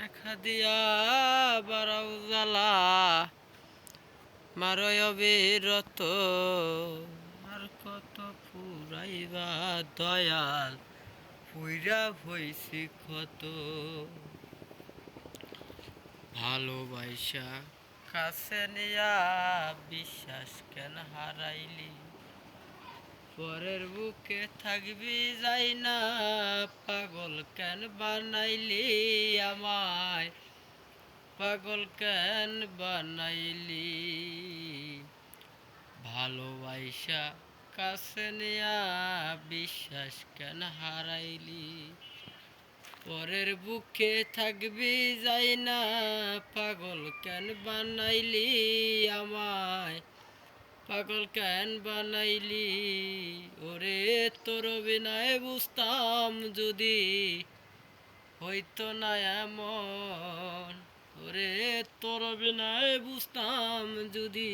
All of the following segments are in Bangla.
দেখা দিয়া বারাও জ্বালা, মারয় অবিরত আর কত ফুরাইবা দয়াল ফুইরা হইছি কত ভালোবাসা কাছে নিয়া, বিশ্বাস কেন হারাইলি? পরের বুকে থাকবি যাই না, পাগল কেন বানাইলি আমায়? পাগল কেন বানাইলি? ভালোবাসা কাছে নিয়া, বিশ্বাস কেন হারাইলি? পরের বুকে থাকবি যাই না, পাগল কেন বানাইলি আমায়? পাগল কেন বানাইলি? ওরে তোর বিনায় বুঝতাম যদি হইতো না এমন। ওরে তোর বিনায় বুঝতাম যদি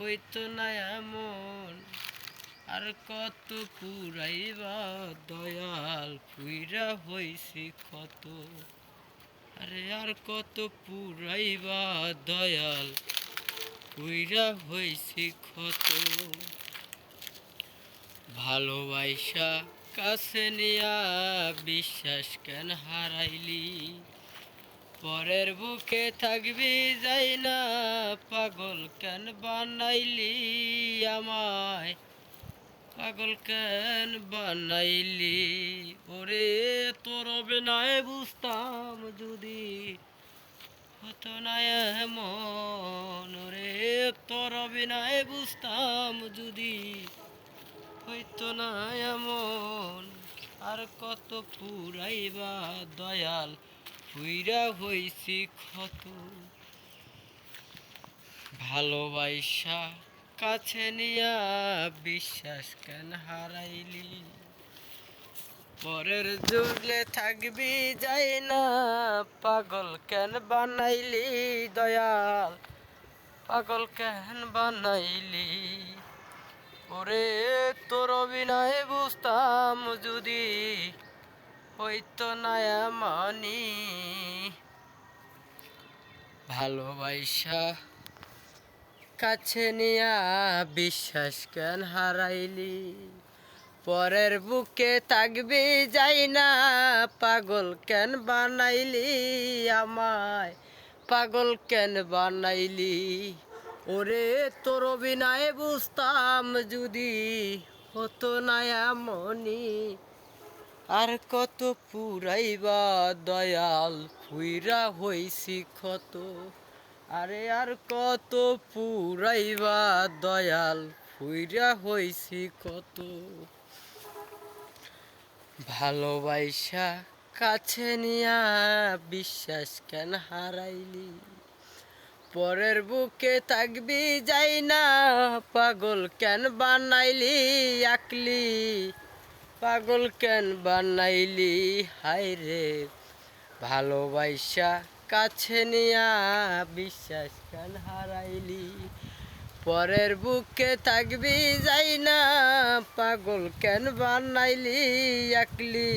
হইতো না এমন। আর কত পুরাইবা দয়াল পুইরা হইছি কত আরে আর কত পুরাইবা দয়াল পুইরা হইছি কত ভালোবাসা কাছে নিয়া বিশ্বাস কেন হারাইলি? পরের বুকে থাকবি যাই না, পাগল কেন বানাইলি আমায়? পাগল কেন বানাইলি? ওরে তোর বিনায় বুঝতাম যদি হতো না এমন বিনায় বুঝতাম যদি হইতো না এমন আর কত পুরাইবা দয়াল পুইরা হইছি ক্ষত। ভালোবাসা কাছে নিয়া বিশ্বাস কেন হারাইলি? পরের জুড়লে থাকবি যাই না, পাগল কেন বানাইলি দয়াল? পাগল কেন বানাইলি? ওরে তোর অভিনয় বুঝতাম যদি হইতো না মানি। ভালোবাসা কাছে নিয়া বিশ্বাস কেন হারাইলি? পরের বুকে থাকবি যাই না, পাগল কেন বানাইলি আমায়? পাগল কেন বানাইলি? ওরে তোর বিনায় বুঝতাম যদি হতো না এমনি আর কত পুরাইবা দয়াল, ফুইরা হইছি ক্ষত। আরে আর কত পুরাইবা দয়াল ফুইরা হইছি কত ভালোবাসা কাছে নিয়া বিশ্বাস কেন হারাইলি? পরের বুকে থাকবি যাই না, পাগল কেন বানাইলি আকলি? পাগল কেন বানাইলি? হায় রে ভালোবাসা কাছে নিয়া বিশ্বাস কেন হারাইলি? পরের বুকে থাকবি যাই না পাগল কেন বানাইলি একলি?